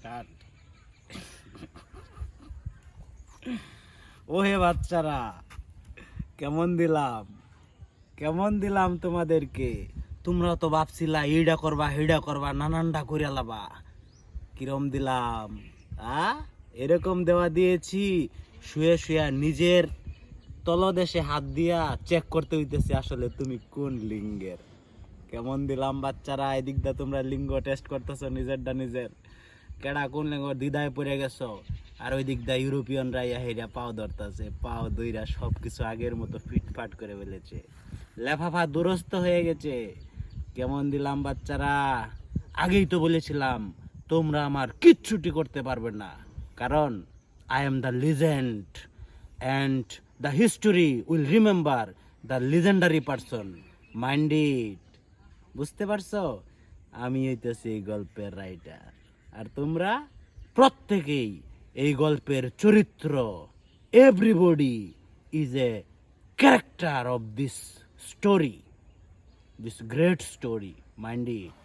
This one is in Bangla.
স্টার্ট। ও হে বাচ্চারা, কেমন দিলাম? কেমন দিলাম তোমাদেরকে? তোমরা তো ভাবছিলা, এইডা করবা হেডা করবা নানানটা করে লাবা। কিরম দিলাম? আ? এরকম দেওয়া দিয়েছি, শুয়ে শুয়ে নিজের তলদেশে হাত দিয়া চেক করতে হইতেছে আসলে তুমি কোন লিঙ্গের। কেমন দিলাম বাচ্চারা, এদিক দা তোমরা লিঙ্গ টেস্ট করতেছো নিজেরটা নিজের। কেডা কোন দ্বিধায় পড়ে গেছো। আর ওই দিক দা ইউরোপিয়ানরা হেরা পাও ধরতেছে পাও দইরা সব কিছু আগের মতো ফিটফাট করে ফেলেছে। লেফাফা দুরস্ত হয়ে গেছে। কেমন দিলাম বাচ্চারা আগেই তো বলেছিলাম, তোমরা আমার কিচ্ছুটি করতে পারবে না। কারণ I am the legend and the history will remember the legendary person minded বুঝতে পারছ? আমি হইতেছি এই গল্পের রাইটার আর তোমরা প্রত্যেকেই এই গল্পের চরিত্র everybody is a character of this story this great story mind it